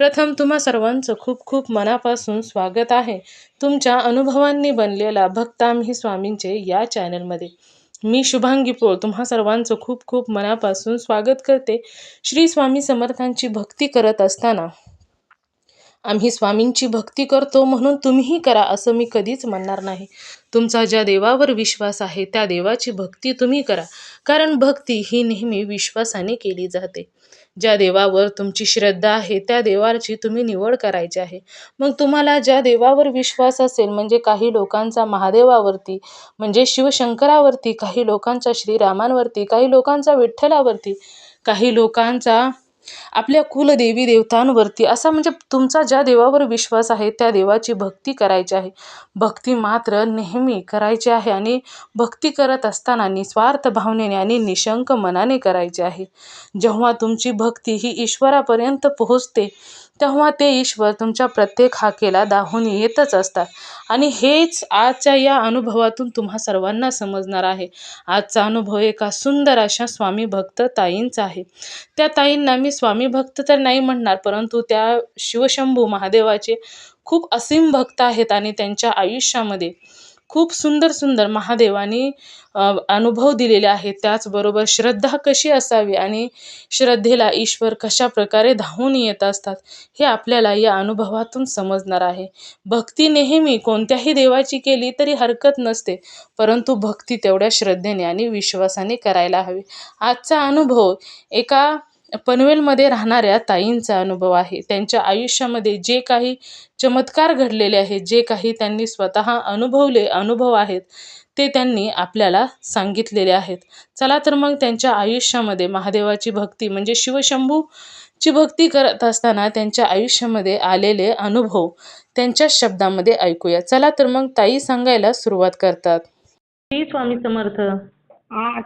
प्रथम तुम्हा सर्वांचं खूप खूप मनापासून स्वागत आहे. तुमच्या अनुभवांनी बनलेला भक्त स्वामींचे या चॅनलमध्ये. मी शुभांगी पोळ तुम्हा सर्वांचं खूप खूप मनापासून स्वागत करते. श्री स्वामी समर्थांची भक्ती करत असताना आम्ही स्वामींची भक्ती करतो म्हणून तुम्हीही करा असं मी कधीच म्हणणार नाही. तुमचा ज्या देवावर विश्वास आहे त्या देवाची भक्ती तुम्ही करा. कारण भक्ती ही नेहमी विश्वासाने केली जाते. ज्या देवावर तुमची श्रद्धा आहे त्या देवाची तुम्ही निवड करायची आहे. मग तुम्हाला ज्या देवावर विश्वास असेल म्हणजे काही लोकांचा महादेवावरती म्हणजे शिवशंकरावरती काही लोकांचा श्रीरामांवरती काही लोकांचा विठ्ठलावरती काही लोकांचा आपल्या कुलदेवी देवतांवरती असा म्हणजे तुमचा ज्या देवावर विश्वास आहे त्या देवाची भक्ती करायची आहे. भक्ती मात्र नेहमी करायची आहे आणि भक्ती करत असताना निस्वार्थ भावनेने आणि निशंक मनाने करायची आहे. जेव्हा तुमची भक्ती ही ईश्वरापर्यंत पोहोचते तेव्हा ते ईश्वर तुमच्या प्रत्येक हाकेला दाहून येतच असतात. आणि हेच आजच्या या अनुभवातून तुम्हा सर्वांना समजणार आहे. आजचा अनुभव एका सुंदर अशा स्वामी भक्त ताईंचा आहे. त्या ताईंना मी स्वामी भक्त तर नाही म्हणणार परंतु त्या शिवशंभू महादेवाचे खूप असीम भक्त आहेत आणि त्यांच्या आयुष्यामध्ये खूप सुंदर सुंदर महादेवानी अनुभव दिलेले आहेत. त्याचबरोबर श्रद्धा कशी असावी आणि श्रद्धेला ईश्वर कशा प्रकारे धावून येत असतात हे आपल्याला या अनुभवातून समजणार आहे. भक्ती नेहमी कोणत्याही देवाची केली तरी हरकत नसते परंतु भक्ती तेवढ्या श्रद्धेने आणि विश्वासाने करायला हवी. आजचा अनुभव एका पनवेलमध्ये राहणाऱ्या ताईंचा अनुभव आहे. त्यांच्या आयुष्यामध्ये जे काही चमत्कार घडलेले आहेत जे काही त्यांनी स्वतः अनुभवले अनुभव आहेत ते त्यांनी आपल्याला सांगितलेले आहेत. चला तर मग त्यांच्या आयुष्यामध्ये महादेवाची भक्ती म्हणजे शिवशंभूची भक्ती करत असताना त्यांच्या आयुष्यामध्ये आलेले अनुभव त्यांच्या शब्दामध्ये ऐकूया. चला तर मग ताई सांगायला सुरुवात करतात. स्वामी समर्थ. हा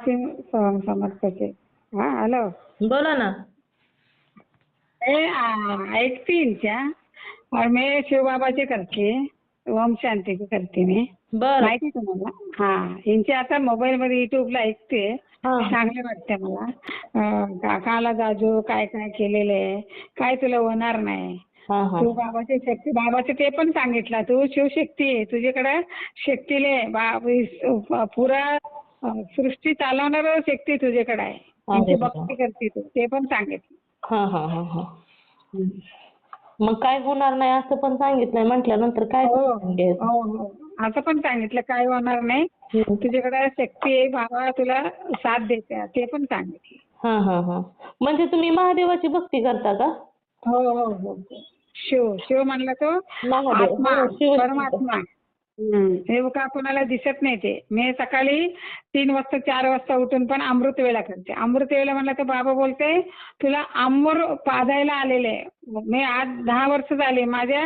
हा हॅलो. बोला ना. ए आ, ऐकतीनच्या और मी शिवबाबाची करते. ओम शांतीची करते मी. बर. माहिती तुम्हाला? हा यांचे आता मोबाईल मध्ये युट्यूबला ऐकते. चांगले वाटते मला. अं, का- काला जाजू काय काय केलेलं आहे? काय तुला होणार नाही? तू बाबाची शक्ती बाबाचं ते पण सांगितलं. तू शिवशक्ती आहे. तुझ्याकडे शक्तीले बा पुरा अं, सृष्टी चालवणार शक्ती तुझ्याकडे आहे. त्यांची. भक्ती करते तू ते पण सांगितलं हा हा हा हा. मग काय होणार नाही असं पण सांगितलंय म्हटल्यानंतर काय हो? हो हो. असं पण सांगितलं काय होणार नाही. तुझ्याकडे शक्ती आहे बाबा तुला साथ देते ते पण सांगितलं. हा हा हा. म्हणजे तुम्ही महादेवाची भक्ती करता का? हो हो हो. शिव शिव म्हणला तो. आत्मा हो, परमात्मा. हम्म. हे का कोणाला दिसत नाही ते. मी सकाळी तीन वाजता चार वाजता उठून पण अमृत वेळा करते. अमृत वेळा म्हणलं तर बाबा बोलते तुला अमर पाजायला आलेले मी आज दहा वर्ष झाले माझ्या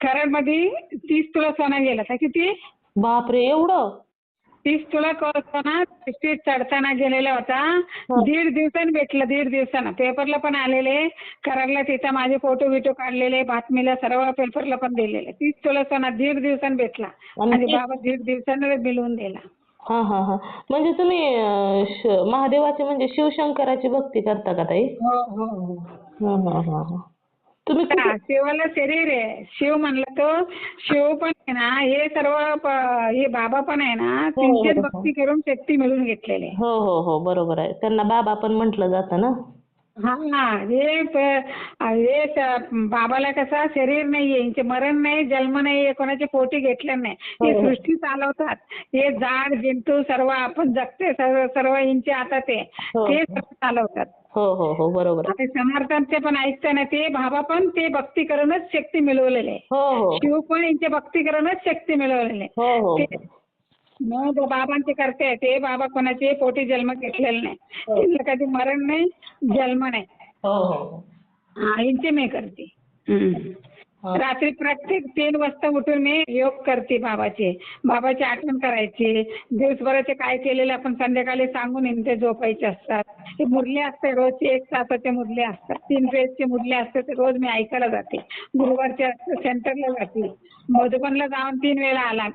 कराडमध्ये तीस तुला सोना गेला. का किती? बापरे एवढं? तीस तुला क- सोना तिथे चढताना गेलेला होता. हो. दीड दिवसानं भेटलं दीड दिवसानं. पेपरला पण आलेले कराडला तिथं माझे फोटो बिटो काढलेले बातमीला सर्व पेपरला पण दिलेले. तीस तुला सोना दीड दिवसानं भेटला. ते- बाबा दीड दिवसानं मिळवून दिला. हा हा हा. म्हणजे तुम्ही महादेवाची म्हणजे शिवशंकराची भक्ती करता का ताई? हो हो हो. हा हा हा हा. तुम्ही हा, कुठे- शिवाला शरीर आहे. शिव म्हणलं तो शिव पण आहे ना हे सर्व हे बाबा पण आहे ना हो, त्यांचीच हो, हो. भक्ती करून शक्ती मिळवून घेतलेले. हो हो हो बरोबर आहे. त्यांना बाबा पण म्हटलं जातं ना? हा हे प- हे स- बाबाला कसं शरीर नाहीये यांचे मरण नाही जन्म नाहीये कोणाचे पोटी घेतलं नाही. हे हो, हो. सृष्टी चालवतात. हे झाड जंतू सर्व आपण जगते सर्व सर्व यांचे आता ते हो. ते सर्व चालवतात. हो हो हो बरोबर आहे आता समर्थांचे पण ऐकते ना ते बाबा पण ते भक्ती करूनच शक्ती मिळवलेले आहे. हो हो शिव पण यांचे भक्ती करूनच शक्ती मिळवलेले आहे. हो हो ते- मग ते बाबांचे करते ते बाबा कोणाचे पोटी जन्म घेतलेला नाही हो. त्यांना कधी मरण नाही जन्म नाही हो हो हा यांचे मी करते हम्म. रात्री प्रत्येक तीन वाजता उठून मी योग करते बाबाचे. बाबाची आठवण करायची. दिवसभराचे काय केलेले आपण संध्याकाळी सांगून ते झोपायचे असतात. हे मुरले असते रोजचे एक तासाचे मुरले असतात. तीन पेजचे मुरले असते ते रोज मी ऐकायला जाते. गुरुवारचे असते सेंटरला जाते. मधुबनला जाऊन तीन वेळा आला.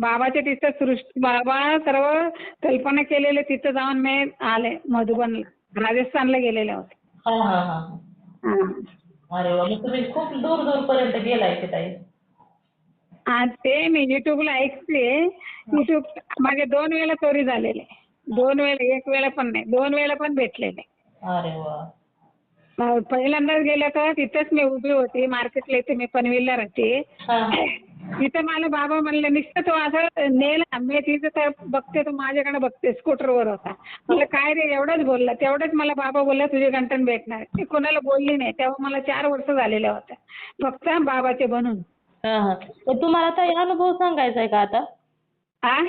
बाबाच्या तिथं सृष्टी बाबा सर्व कल्पना केलेले तिथं जाऊन मी आले. मधुबनला राजस्थानला गेलेले होते. हा हा हा. हा. अरे वा मग तुम्ही खूप दूर दूर पर्यंत गेलाय की ताई? आणि ते मी युट्यूबला ऐकते. युट्यूब माझे दोन वेळा चोरी झालेले दोन वेळा एक वेळा पण नाही. दोन वेळा पण भेटलेले अरे वा. अं, पहिल्यांदाच गेलं तर तिथेच मी उभी होती. मार्केटला इथे मी पनवेलला राहते हा हा. तिथं मला बाबा म्हणले नुसतं तो असं नेला मी तिथं तर बघते तो माझ्याकडे बघते स्कूटरवर होता. म्हणलं काय रे एवढंच बोलला तेवढंच मला बाबा बोलला तुझे गंठन भेटणार. मी कोणाला बोलली नाही तेव्हा मला चार वर्ष झालेल्या होत्या. फक्त बाबाचे बनून. हा हा. तर तुम्हाला ताई अनुभव सांगायचा आहे का आता? आ?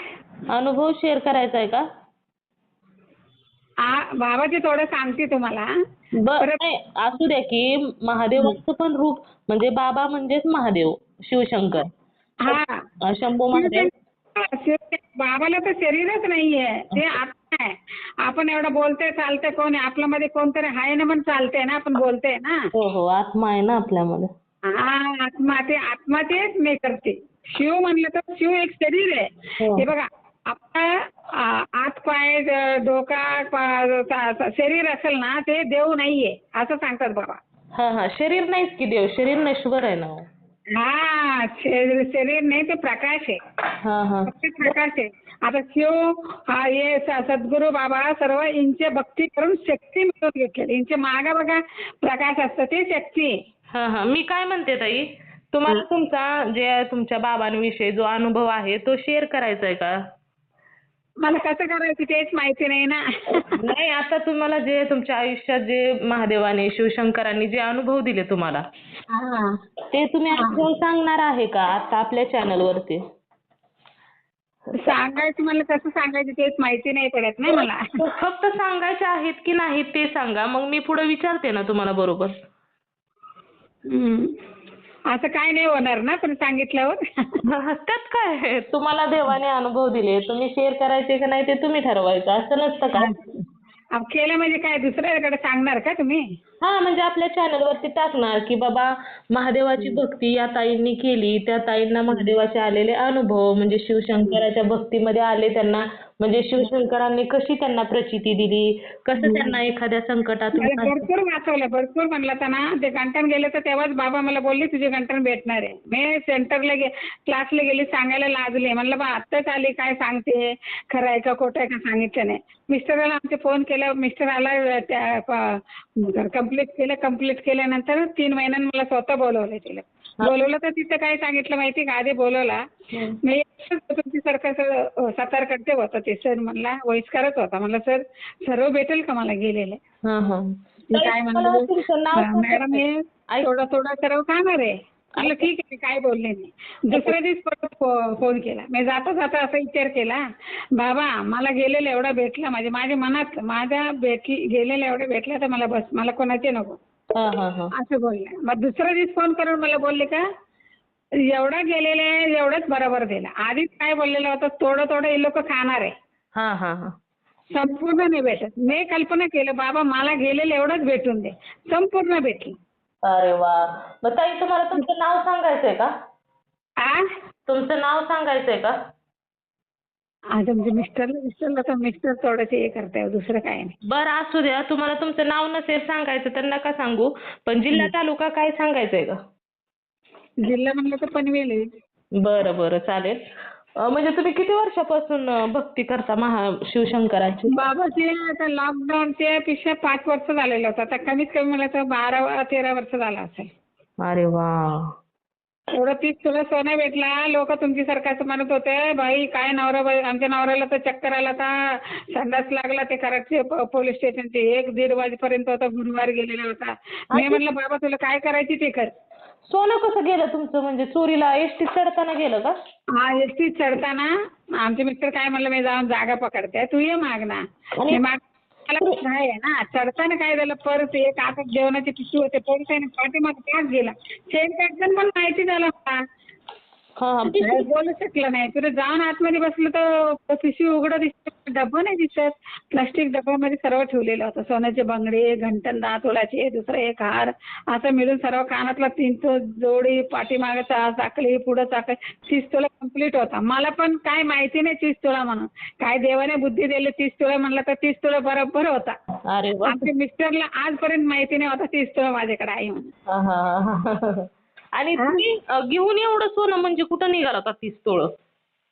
अनुभव शेअर करायचा आहे का? आ बाबाचे थोडं सांगते तुम्हाला. बर परत- नाही असू द्या की महादेवाचं पण रूप म्हणजे बाबा म्हणजेच महादेव शिवशंकर. हा. शंभू महादेव? बाबाला तर शरीरच नाहीये. ते आत्मा आहे. आपण एवढं बोलतोय चालतंय कोण आहे? आपल्यामध्ये कोणतरी आहे ना पण चालतंय ना आपण बोलतोय ना? हो हो. आत्मा आहे ना आपल्यामध्ये. हा आत्मा ते आत्मा तेच मी करते. शिव म्हणलं तर शिव एक शरीर आहे. हो. हे बघा आपला आ- हात पाय डोका शरीर असेल ना ते देव नाहीये. असं सांगतात बाबा. हा हा. शरीर नाहीच की देव? शरीर नश्वर आहे ना हो. शरीर शरीर नाही ते प्रकाश आहे. हा हा. प्रकाश आहे. आता शिव हा हे स- सद्गुरू बाबा सर्व इंचे भक्ती करून शक्ती मिळवून घेतलेली. इंचे मागा बघा प्रकाश असतं ते शक्ती आहे. हा हा. मी काय म्हणते ताई? तुम्हाला तुमचा जे तुमच्या बाबांविषयी जो अनुभव आहे तो शेअर करायचा आहे का? मला कसं करायचं तेच माहिती नाही ना. नाही आता तुम्हाला जे तुमच्या आयुष्यात जे महादेवाने शिवशंकरांनी जे अनुभव दिले तुम्हाला हा. ते तुम्ही अनुभव सांगणार आहे का आता आपल्या चॅनल वरती? सांगायचं मला कसं सांगायचं तेच माहिती नाही पडत ना मला. फक्त सांगायचे आहेत की नाहीत ते सांगा मग मी पुढे विचारते ना तुम्हाला बरोबर. हम्म. असं काय नाही होणार ना पण सांगितल्यावर? त्यात काय? तुम्हाला देवाने अनुभव दिले. तुम्ही शेअर करायचे का नाही ते तुम्ही ठरवायचं. असं नसतं का? अहो, केलं म्हणजे काय? दुसऱ्याकडे सांगणार का तुम्ही? हा म्हणजे आपल्या चॅनल वरती टाकणार की बाबा महादेवाची भक्ती या ताईंनी केली. त्या ताईंना महादेवाचे आलेले अनुभव म्हणजे शिवशंकराच्या भक्तीमध्ये आले त्यांना म्हणजे शिवशंकरांनी कशी त्यांना प्रचिती दिली? कसं त्यांना एखाद्या संकटातून भरपूर वाचवलं भरपूर म्हणलं तर ना ते गंटन गेले तर तेव्हाच बाबा मला बोलले तुझे गंटन भेटणार आहे. मी सेंटरला गे क्लासला गेली सांगायला लाजले. म्हणलं बा आत्ताच आली काय सांगते? खरं आहे का खोटं आहे का सांगितलं नाही. मिस्टराला आमचे फोन केला मिस्टर आला त्या कंप्लीट केलं कंप्लीट केल्यानंतर तीन महिन्यांनी मला स्वतः बोलवलं तिला. बोलवलं तर तिथं काय सांगितलं माहिती का? आधी बोलवला. मी तुमच्यासारखं असं सातारकडचे होता ते सर म्हणला. वयस्करच होता. म्हणलं सर सर्व भेटेल का मला गेलेले? काय म्हणलं तुमचं मॅडम हे थोडं थोडं सर्व खाणार आहे. म्हणलं ठीक आहे काय बोलले नाही. दुसऱ्या दिवस परत फोन केला. मी जाता जाता असा विचार केला बाबा मला गेलेलं एवढं भेटलं. म्हणजे माझ्या मनात माझ्या भेटली गेलेलं एवढं भेटलं तर मला बस मला कोणाचे नको. असं बोलले. मग दुसऱ्या दिवस फोन करून मला बोलले का एवढं गेलेलं आहे एवढंच बरोबर दिलं आधीच काय बोललेलं होतं थोडं थोडं हे लोक खाणार आहे. हा हा हा. संपूर्ण नाही भेटत. मी कल्पना केलं बाबा मला गेलेलं एवढंच भेटून दे. संपूर्ण भेटलं. अरे वा. मग ताई तुम्हाला तुमचं नाव सांगायचंय का? तुमचं नाव सांगायचंय का? आता म्हणजे मिस्टरला मिस्टरला तर मिस्टर थोडंसे हे करताय दुसरं काय? नाही बरं असू द्या. तुम्हाला तुमचं नाव नसेल सांगायचं तर नका सांगू. पण जिल्हा तालुका काय सांगायचंय का जिल्हा म्हणलं तर पनवेल आहे. बरं बरं चालेल. अं, म्हणजे तुम्ही किती वर्षापासून अं, भक्ती करता महा शिवशंकराची बाबाचे आता लॉकडाऊनचे पेक्षा पाच वर्ष झालेलं होतं. आता कमीत कमी मला तर बारा तेरा वर्ष झालं असेल. अरे वा. एवढं तीस तुला सोनं भेटला? लोक तुमच्यासारखं असं म्हणत होते बाई काय नवरा बाई आमच्या नवऱ्याला तर चक्कर आला का? संडास लागला ते कराडचे पोलीस स्टेशनचे. एक दीड वाजेपर्यंत होता गुरुवार गेलेला होता. मी म्हणलं बाबा तुला काय करायची ते कर सोनं कसं गेलं तुमचं? म्हणजे चोरीला एसटी चढताना गेलं का? हा एसटी चढताना. आमचे मिस्टर काय म्हणलं मी जाऊन जागा पकडते. तू ये माग ना आणि- मी माग आहे ना. चढताना काय झालं परत एक आता जेवणाची पिशवी होते परत आहे पाठीमागे त्याच गेला. सेम पॅटर्न पण माहिती झालं मला हा हा. काही बोलू शकलं नाही. तुला जाऊन आतमध्ये बसलं तर पिशवी उघडं दिसत. डब्बा नाही दिसत. प्लास्टिक डब्यामध्ये सर्व ठेवलेलं होतं. सोन्याचे बांगडे घंटन दहा तोळ्याचे दुसरं एक हार. असं मिळून सर्व कानातला तीन तो जोडी पाठीमागे चा चाकली पुढं चाकली. तीस तोळा कंप्लीट होता. मला पण काय माहिती नाही तीस तोळा म्हणून. काय देवाने बुद्धी दिली तीस तोळा म्हणलं तर तीस तोळा बरोबर होता. अरे वा. आमच्या मिस्टरला आजपर्यंत माहिती नाही होता तीस तोळा माझ्याकडे आहे म्हणून. हा, हा, हा. आणि तुम्ही घेऊन एवढं सोनं म्हणजे कुठं निघाला होता तीस तोळं?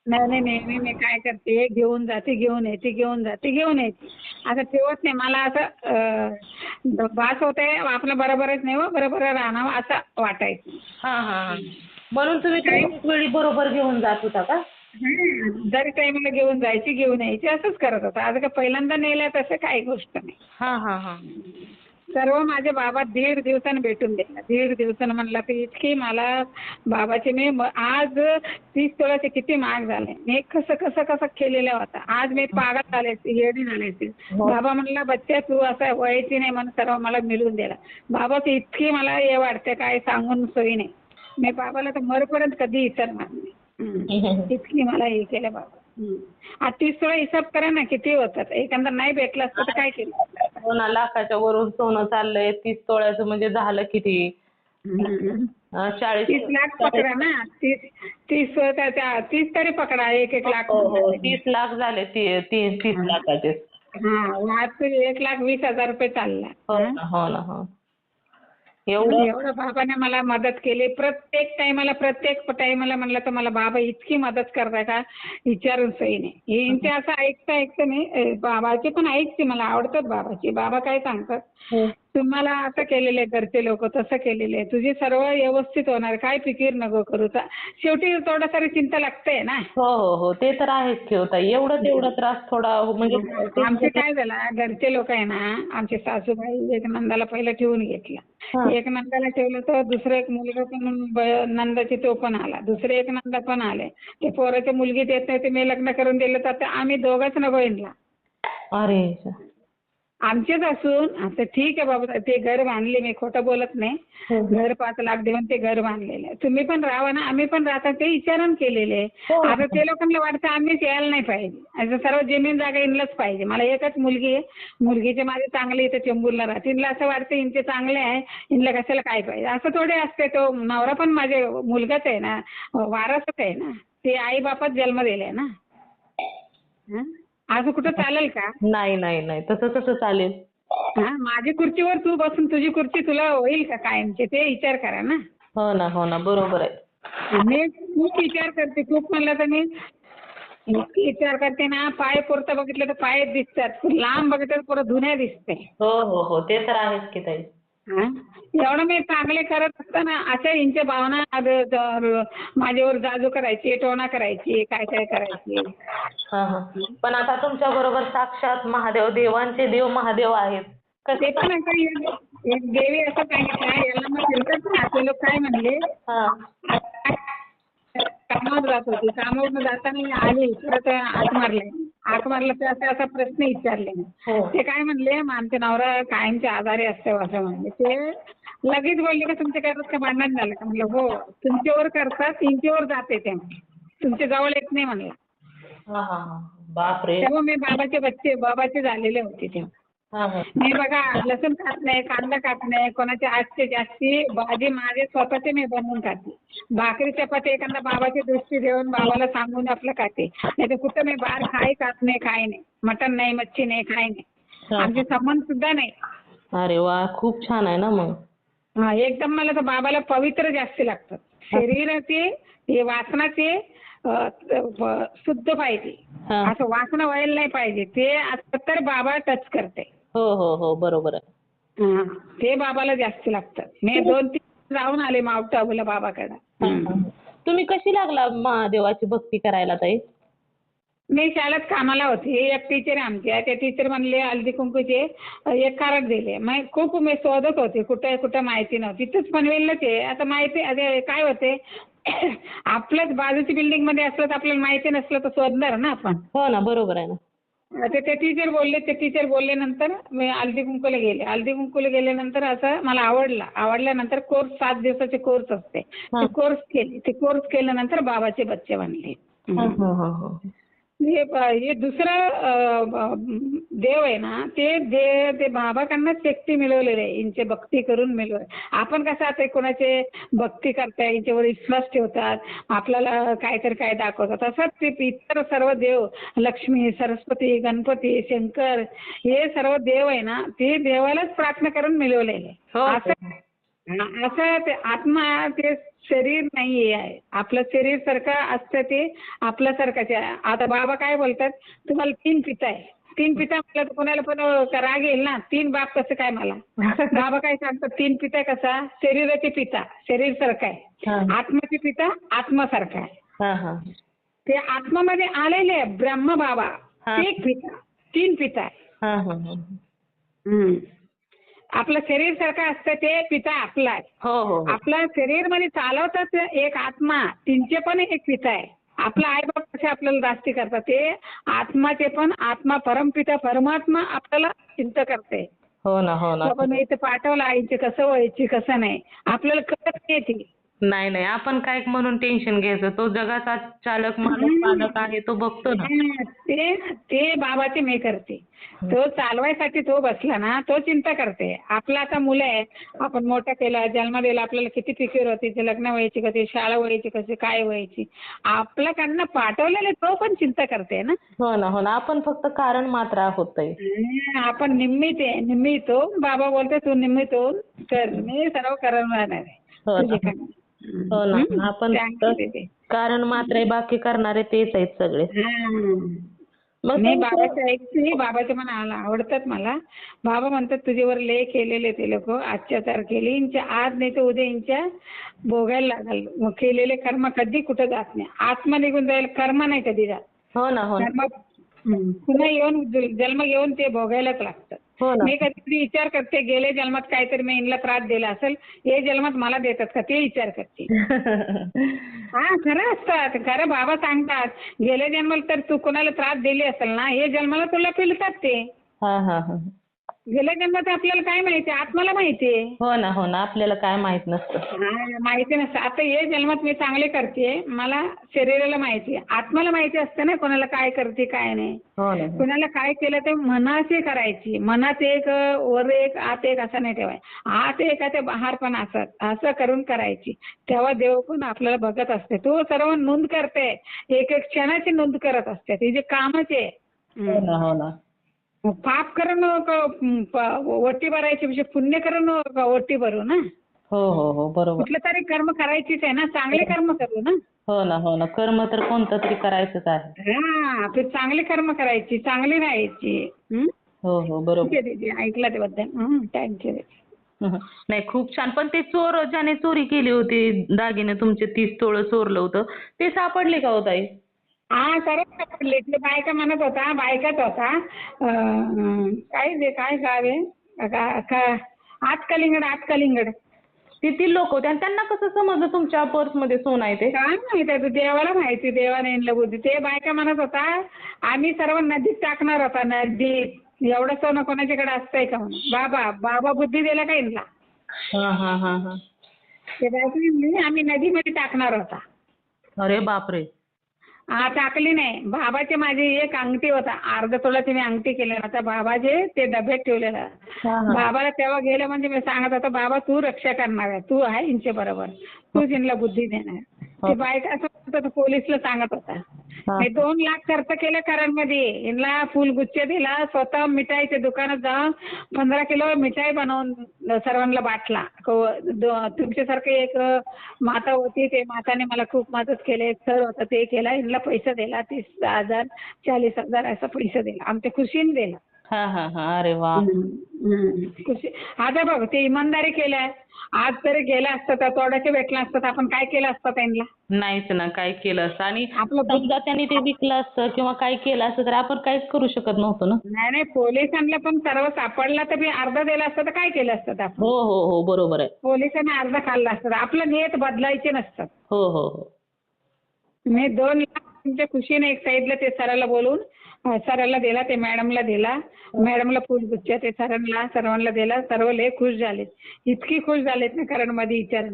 नाही नाही नेहमी मी काय करते घेऊन जाते घेऊन येते घेऊन जाते घेऊन येते. असं ठेवत नाही मला असं अं, भास होतंय आपलं बरोबरच नाही हो बरोबर राहणार असं वाटायचं. हा हा हा. म्हणून तुम्ही प्रत्येक वेळी बरोबर घेऊन जात होता का. जरी टाईमला घेऊन जायची घेऊन यायची असंच करत होता. आता का पहिल्यांदा नेलं तसं काही गोष्ट नाही. हा हा हा. सर्व माझे बाबा दीड दिवसानं भेटून दिला दीड दिवसानं म्हणलं की इतकी मला बाबाचे मी आज तीस तोळ्याचे किती महाग झाले. मी कसं कसं कसं केलेलं होता आज मी पागल झाले असते, येडी झाले असते. बाबा म्हणला बच्चा तू असं व्हायची नाही म्हणून सर्व मला मिळून दिला. बाबाची इतकी मला हे वाटते काय सांगून सोयी नाही. मी बाबाला तर मरपर्यंत कधी नाही. हं. इतकी मला हे केलं बाबा. हं. तीस तोळा हिसाब करा ना किती होतात. एखादा नाही भेटलं असतं तर काय केलं? हो ना लाखाच्या वरून सोनं चाललंय तीस तोळ्याचं म्हणजे झालं किती? हं. अ, चाळीस तीस लाख पकडा ना. तीस तीस त्या- तीस तरी पकडा एक एक लाख हो हो तीस लाख झाले ती- ती- तीस लाखाचे. हा एक लाख वीस हजार रुपये चालला. हो ना हो ना हो. एवढं एवढं बाबाने मला मदत केली. प्रत्येक टायमाला प्रत्येक टायमाला म्हणलं तर मला बाबा इतकी मदत करताय का? विचारून सोयी नाही. यांचे असं ऐकता ऐकतं नाही अ, बाबाची पण ऐकते मला आवडतात बाबाची. बाबा काय सांगतात? हो. तुम्हाला असं केलेलं आहे घरचे लोक तसं केलेलं आहे. तुझी सर्व व्यवस्थित होणार. काय फिकीर नको करू. चा- शेवटी थोडं सारी चिंता लागते ना? हो हो हो. ते तर आहेच ठेवता एवढं तेवढा त्रास थोडा म्हणजे आमचे काय झालं? घरचे लोक आहे ना आमचे सासूबाई एक नंदाला पहिलं ठेवून हा. घेतला एक नंदाला ठेवलं तर दुसरा एक मुलगा पण ब- नंदाची तो पण आला. दुसरे एक नंदा पण आले. ते पोराची मुलगी देत नाही ते मी लग्न करून दिलं तर आता आम्ही दोघंच नको येणला अरे आमचेच असून आता ठीक आहे बाबा ते घर बांधले मी खोटं बोलत नाही. हो. घर पाच लाख देऊन ते घर बांधलेलं आहे. तुम्ही पण राहा ना आम्ही पण राहता ते विचारण केलेले आहे. हो. आता ते लोकांना वाटतं आम्हीच यायला नाही पाहिजे. असं सर्व जमीन जागा इनलाच पाहिजे. मला एकच मुलगी आहे. मुलगीचे माझे चांगले इथे चेंबूरला राहते. इनला असं वाटतं इनचे चांगले आहे. इनला कशाला काय पाहिजे? असं थोडे असते तो. नवरा पण माझे मुलगाच आहे ना. वारसच आहे ना. ते आई बापात जन्म दिलाय ना. हं? असं कुठं चालेल का? नाही नाही नाही. तसं कसं चालेल? हा माझी खुर्चीवर तू बसून तुझी खुर्ची तुला होईल का कायमची? ते विचार करा ना. हो ना हो ना. बरोबर आहे. मी खूप विचार करते खूप म्हणलं तर मी. इतकी विचार करते ना पाय पुरतं बघितलं तर पाय दिसतात. लांब बघितलं तर पुरं धुण्या दिसते. हो हो हो. ते तर आहेच की ताई. हा? एवढं मी चांगले करत असताना अशा इंच्या भावना माझ्यावर जाजू करायची टोणा करायची काय काय करायची. हा हा. पण आता तुमच्या बरोबर साक्षात महादेव देवांचे देव महादेव आहेत. ते कसे पण आता एक एक देवी असं सांगितलं याला मग लोक काय म्हणले? हा. कामावर जात होती. कामावरून जाताना आली परत आग मारले. आग मारलं तर असा असा प्रश्न विचारले हो. ते काय म्हणले मग आमचे नवरा कायमचे आजारी असते असं म्हणले. ते लगेच बोलले का तुमच्या घरात का भांडण झालं का? म्हणलं हो तुमच्यावर करतात त्यांच्यावर जाते ते. म्हणले. तुमच्या जवळ येत नाही म्हणला. हा हा हा. बापरे. तेव्हा मी बाबाचे बच्चे बाबाचे झालेले होते तेव्हा. मी बघा लसूण खात नाही कांदा खात नाही कोणाच्या आजचे जास्ती भाजी माझे स्वतःचे मी बनवून खाते. भाकरी चपाती एखादा बाबाची दृष्टी देऊन बाबाला सांगून आपलं खाते. नाही तर कुठं मी बाहेर खाई खात नाही काय नाही. मटण नाही मच्छी नाही काय नाही. हा. आमचे संबंध सुद्धा नाही. अरे वा खूप छान आहे ना मग. हा एकदम मला तर बाबाला पवित्र जास्त लागतात शरीराचे हे वासनाचे शुद्ध पाहिजे. हा. असं वासना व्हायला नाही पाहिजे. ते तर बाबा टच करते हो हो हो बरोबर आहे. हा, ते बाबाला जास्त लागतात. मी दोन तीन जाऊन आले माउंट आबूला बाबाकडं. तुम्ही कशी लागला महादेवाची भक्ती करायला ताई? मी शाळेत कामाला होती. एक टीचर आमच्या त्या टीचर म्हणले हळदी कुंकूचे एक कार्ड दिले. मग खूप मी शोधत होते. कुठे कुठं माहिती नव्हती. तिथंच पनवेललाच आहे. आता माहिती अरे काय होते? आपल्याच बाजूची बिल्डिंगमध्ये असलं तर आपल्याला माहिती नसलं तर शोधणार ना आपण. हो ना बरोबर आहे ना. आता ते टीचर बोलले ते टीचर बोलले नंतर मी हळदी कुंकूला गेले. हळदी कुंकूला गेल्यानंतर असं मला आवडला. आवडल्यानंतर कोर्स सात दिवसाचे कोर्स असते. ते कोर्स केले. ते कोर्स केल्यानंतर बाबाचे बच्चे बनले. हं, हं, हं, हं. हे हे दुसरं देव आहे ना ते दे ते बाबाकडनंच शक्ती मिळवलेली आहे यांचे भक्ती करून मिळवले आपण कसं आता कोणाचे भक्ती करताय यांच्यावर विश्वास ठेवतात आपल्याला काहीतरी काय दाखवतात तसंच ते इतर सर्व देव लक्ष्मी सरस्वती गणपती शंकर हे सर्व देव आहे ना ते देवालाच प्रार्थना करून मिळवलेले हो. असं असं ते आत्मा ते शरीर नाही आहे. आपलं शरीर सारखं असतं ते आपल्यासारखंच आहे. आता बाबा काय बोलतात तुम्हाला तीन पिता आहे. तीन पिता म्हटलं तर कोणाला पण राग येईल ना? तीन बाप कसं काय मला? बाबा काय सांगतात तीन पिता कसा? शरीराचे पिता शरीर सारखं आहे. आत्माचे पिता आत्मासारखा आहे. ते आत्मामध्ये आलेले आहे ब्रह्म बाबा. एक पिता तीन पिता आहे. आपलं शरीर सारखं असतं ते पिता आपला आहे हो हो हो. आपलं शरीरमध्ये चालवतात एक आत्मा तिचे पण एक पिता आहे. आपला आईबाप कसे आपल्याला दास्ती करतात ते आत्माचे पण आत्मा परमपिता परमात्मा आपल्याला चिंता करते. हो ना हो ना. आपण इथे पाठवलं आईचे कसं व्हायची कसं नाही. आपल्याला कळत नाही ते. नाही नाही. आपण काय म्हणून टेन्शन घ्यायचं? तो जगाचा चालक मालक पालक आहे तो बघतो ना. हा, ते ते बाबाचे मी करते. तो चालवायसाठी तो बसला ना तो चिंता करते. आपला आता मुलं आहे आपण मोठं केलं जन्म दिला आपल्याला किती फिकीर होती ते लग्न व्हायची कधी शाळा व्हायची कशी काय व्हायची. आपल्याकडनं पाठवलेले तो पण चिंता करते ना. हो ना हो ना. आपण फक्त कारण मात्र आहोत ताई. आपण निम्मित आहे निम्मित हो बाबा बोलते तू निम्मित हो कर. मी सर्व करणार आहे. हो तुझे ना काम. हो ना. आपण. कारण मात्र आहे बाकी करणारे तेच आहेत सगळे. मी बाबाचं ऐकते बाबाचे पण आवडतात मला. बाबा म्हणतात तुझ्यावर लय केलेले ते लोक. अत्याचार केले यांच्या आज नाही तर उद्या यांच्या भोगायला लागल. मग केलेले कर्म कधी कुठं जात नाही. आत्मा निघून जाईल कर्म नाही कधी जात. हो ना हो. पुन्हा येऊन जन्म घेऊन ते भोगायलाच लागतं ना मी कधीतरी विचार करते गेल्या जन्मात काहीतरी मी यांना त्रास दिला असेल हे जन्मात मला देतात का? ते विचार करते. हा खरं असतात. खरं बाबा सांगतात गेल्या जन्माला तर तू कोणाला त्रास दिली असेल ना हे जन्माला तुला पिलतात ते. हा हा हा. गेल्या जन्मात आपल्याला काय माहिती? आत्माला माहिती आहे. हो ना हो ना. आपल्याला काय माहीत नसतं. हा, माहिती नसतं. आता हे जन्मात मी चांगले करते मला शरीराला माहिती आहे. आत्माला माहिती असतं ना कोणाला काय करते काय नाही. हो ना कुणाला काय केलं ते मनाचे करायची. मनात एक वर एक आत एक असं नाही ठेवाय. आत एक ते बाहेर पण असत असं करून करायची. तेव्हा देव पण आपल्याला बघत असते. तो सर्व नोंद करते. एक एक क्षणाची नोंद करत असते. तिचे कामच आहे. हो ना हो ना. पाप करून क- प- वट्टी भरायची म्हणजे पुण्य करून वट्टी भरू ना? हो हो हो बरोबर. कुठलं तरी कर्म करायचीच आहे ना चांगले कर्म करू ना? हो ना हो ना कर्म तर कोणतं तरी करायचंच आहे. हा ते चांगले कर्म करायची चांगली राहायची हं? हो हो बरोबर. आहे दीदी ऐकलं त्याबद्दल. थँक्यू हं. नाही खूप छान. पण ते चोर ज्याने चोरी केली होती दागिने तुमचे तीस तोळं चोरलं होतं ते सापडले का हो ताई? हा सर्व सापडले ते बायका म्हणत होता बायकाच होता. काय ते काय गाव आहे? का- का- आत कलिंगड आत कलिंगड किती लोक होते आणि त्यांना कसं समजलं तुमच्या पर्समध्ये सोनं आहे ते? काय माहिती आहे, देवाला माहिती देवाने यांना बुद्धी. ते बायका म्हणत होता आम्ही सर्व नदीत टाकणार होता नदीत एवढं सोनं कोणाच्याकडे असतंय का म्हणून? बाबा बाबा बुद्धी दिला का यांना हा हा हा हा. ते बायका म्हणली, आम्ही नदीमध्ये टाकणार होता. अरे बापरे. हा टाकली नाही. बाबाचे माझी एक अंगठी होता. अर्धा तोळाची मी अंगठी केलेला होता बाबाचे ते डब्यात ठेवलेलं. बाबाला तेव्हा गेलं म्हणजे मी सांगत होता बाबा तू रक्षा करणार आहे. तू आहे यांच्या बरोबर तू त्यांना बुद्धी देणार ते बायका पोलीसला सांगत होता. हे. दोन लाख खर्च केले कराडमध्ये यांना फुलगुच्छ दिला स्वतः मिठाईच्या दुकानात जाऊन पंधरा किलो मिठाई बनवून सर्वांना बाटला. तुमच्यासारखे एक माता होती ते माताने मला खूप मदत केली सर होता ते केला यांना पैसा दिला तीस हजार चाळीस हजार असा पैसा दिला. आमच्या खुशीने दिला. हा हा हा. अरे आता बघ ते इमानदारी केल्या आज तरी गेला असतं तर तोडाचे भेटला असतं तर आपण काय केलं असतं त्यांना? नाहीच ना काय केलं असतं. आणि आपलं समजा त्यांनी ते विकलं असतं किंवा काय केलं असतं तर आपण काहीच करू शकत नव्हतो ना? नाही नाही. पोलिसांना पण सर्व सापडला तर मी अर्धा दिला असतं तर काय केलं असतं आपण? हो हो हो. बरोबर आहे. पोलिसांनी अर्धा खाल्ला असतं. तर आपलं नियत बदलायचे नसतं हो हो हो. मी दोन लाख तुमच्या खुशीने एक साईडला ते सराला बोलून सरांना दिला ते मॅडमला दिला. मॅडमला फुलगुच्छ ते सरांना सर्वांना दिला. सर्व लय खुश झालेत. इतकी खुश झालेत ना कारण मध्ये विचार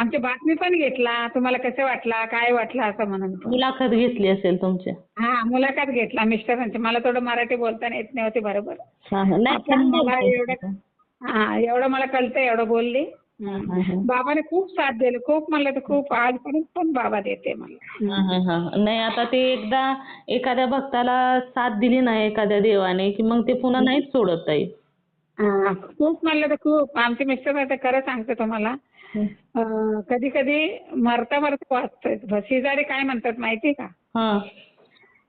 आमची बातमी पण घेतला. तुम्हाला कसं वाटला काय वाटलं असं म्हणून. मुलाखत घेतली असेल तुमची. हा मुलाखत घेतला मिस्टरांची. मला थोडं मराठी बोलता येत नव्हते बरोबर. मला. एवढं हा एवढं मला कळतं एवढं बोलली. बाबाने खूप साथ दिली खूप म्हणलं तर खूप आजपर्यंत पण बाबा देते मला. हा, हा, हा. नाही आता ते एकदा एखाद्या भक्ताला साथ दिली ना एखाद्या देवाने की मग ते पुन्हा नाहीच सोडत ताई. खूप म्हणलं तर खूप. आमचे मिस्टर आता खरं सांगते तुम्हाला. कधी कधी मरता मरता वाचतोय. शेजारी काय म्हणतात माहिती का? हा.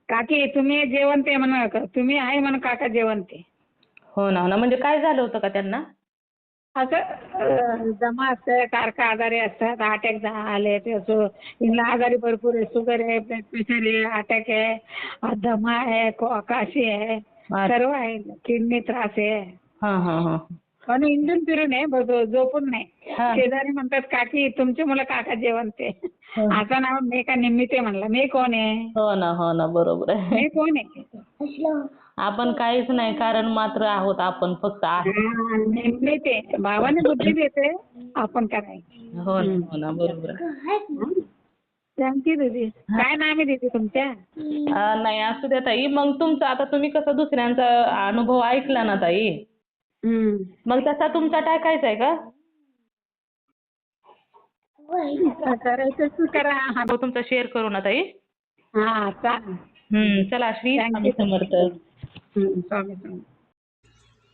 काकी तुम्ही जेवण ते म्हणू तुम्ही आहे म्हणून काका जेवण ते. हो ना हो ना. म्हणजे काय झालं होतं का त्यांना? असं दमा असतं टारका आजारी असतात अटॅक झाले ते असं इंगला आजारी भरपूर आहे शुगर आहे ब्लड प्रेशर आहे अटॅक आहे दमा आहे काशी आहे. सर्व आहे किडनी त्रास आहे. हा हा हा. पण इंडून फिरून आहे झोपून नाही. हा. शेजारी म्हणतात काकी तुमचे मुलं काका जेवण ते. असं नाव मी का निमित्त म्हणला. मी कोण आहे? हो ना हो ना बरोबर आहे. मी कोण आहे? आपण काहीच नाही कारण मात्र आहोत आपण फक्त आहे भावाने बुद्धी देते आपण करायचं हो ना हो ना बरोबर आहे. थँक्यू दीदी काय नाव आहे दीदी तुमच्या? अं, नाही असू द्या ताई. मग तुमचा आता तुम्ही कसं दुसऱ्यांचा अनुभव ऐकला ना ताई? हम्म. मग तसा तुमचा टाकायचा आहे का? करायचं तू करा. हा तो तुमचा शेअर करू ना ताई. हा, चालेल हम्म चला श्री स्वामी. समर्थ. स्वामी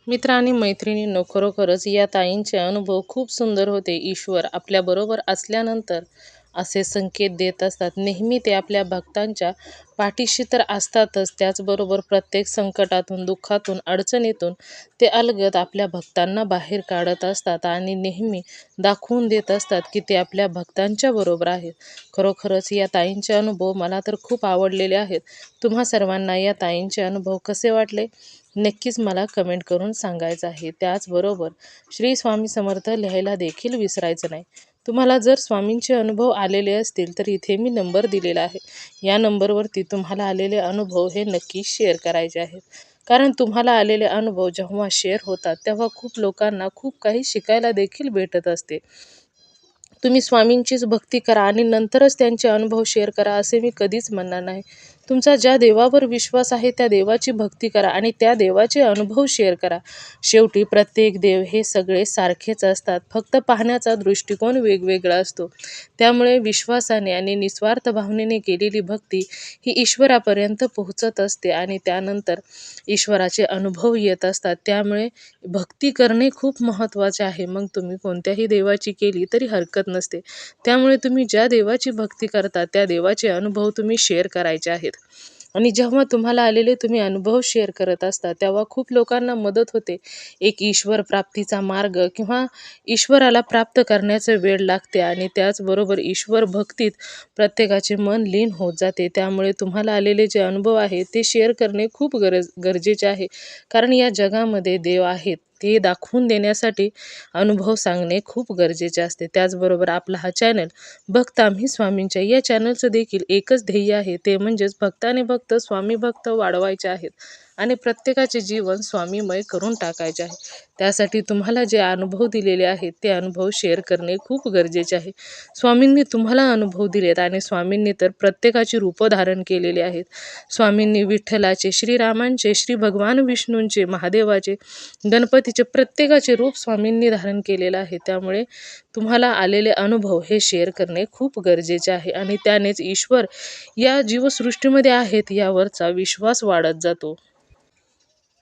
मित्र आणि मैत्रिणींनो खरोखरच या ताईंचे अनुभव खूप सुंदर होते. ईश्वर आपल्याबरोबर असल्यानंतर असे संकेत देत असतात. नेहमी ते आपल्या भक्तांच्या पाठीशी तर असतातच. त्याचबरोबर प्रत्येक संकटातून दुःखातून अडचणीतून ते अलगद आपल्या भक्तांना बाहेर काढत असतात आणि नेहमी दाखवून देत असतात की ते आपल्या भक्तांच्या बरोबर आहेत. खरोखरच या ताईंचे अनुभव मला तर खूप आवडलेले आहेत. तुम्हा सर्वांना या ताईंचे अनुभव कसे वाटले? नक्कीच मला कमेंट करून सांगायचं आहे. त्याचबरोबर श्री स्वामी समर्थ लिहायला देखील विसरायचं नाही. तुम्हाला जर स्वामींचे अनुभव आलेले असतील तर इथे मी नंबर दिलेला आहे. या नंबरवरती तुम्हाला आलेले अनुभव हे नक्की शेअर करायचे आहेत. कारण तुम्हाला आलेले अनुभव जेव्हा शेअर होतात तेव्हा खूप लोकांना खूप काही शिकायला देखील भेटत असते. तुम्ही स्वामींचीच भक्ती करा आणि नंतरच त्यांचे अनुभव शेअर करा असे मी कधीच म्हणणार नाही. तुमचा ज्या देवावर विश्वास आहे त्या देवाची भक्ती करा आणि त्या देवाचे अनुभव शेअर करा. शेवटी प्रत्येक देव हे सगळे सारखेच असतात. फक्त पाहण्याचा दृष्टिकोन वेगवेगळा असतो. त्यामुळे विश्वासाने आणि निस्वार्थ भावनेने केलेली भक्ती ही ईश्वरापर्यंत पोहोचत असते आणि त्यानंतर ईश्वराचे अनुभव येत असतात. त्यामुळे भक्ती करणे खूप महत्त्वाचे आहे. मग तुम्ही कोणत्याही देवाची केली तरी हरकत नसते. त्यामुळे तुम्ही ज्या देवाची भक्ती करता त्या देवाचे अनुभव तुम्ही शेअर करायचे आहेत. आणि जेव्हा तुम्हाला आलेले तुम्ही अनुभव शेअर करत असता तेव्हा खूप लोकांना मदत होते. एक ईश्वर प्राप्तीचा मार्ग किंवा ईश्वराला प्राप्त करण्याचं वेळ लागते आणि त्याचबरोबर ईश्वर भक्तीत प्रत्येकाचे मन लीन होत जाते. त्यामुळे तुम्हाला आलेले जे अनुभव आहे ते शेअर करणे खूप गरज गरजेचे आहे. कारण या जगामध्ये देव आहेत. ते दाखवून देण्यासाठी अनुभव सांगणे खूप गरजेचे असते. त्याचबरोबर आपला हा चॅनल भक्त आम्ही स्वामींच्या या चॅनलचं देखील एकच ध्येय आहे. ते म्हणजेच भक्ताने भक्त स्वामी भक्त वाढवायचे आहेत. आणि प्रत्येकाचे जीवन स्वामीमय करून टाकायचे आहे. त्यासाठी तुम्हाला जे अनुभव दिलेले आहेत ते अनुभव शेअर करणे खूप गरजेचे आहे. स्वामींनी तुम्हाला अनुभव दिलेत आणि स्वामींनी तर प्रत्येकाची रूपं धारण केलेली आहेत. स्वामींनी विठ्ठलाचे श्रीरामांचे श्री भगवान विष्णूंचे महादेवाचे गणपतीचे प्रत्येकाचे रूप स्वामींनी धारण केलेलं आहे. त्यामुळे तुम्हाला आलेले अनुभव हे शेअर करणे खूप गरजेचे आहे आणि त्यानेच ईश्वर या जीवसृष्टीमध्ये आहेत यावरचा विश्वास वाढत जातो.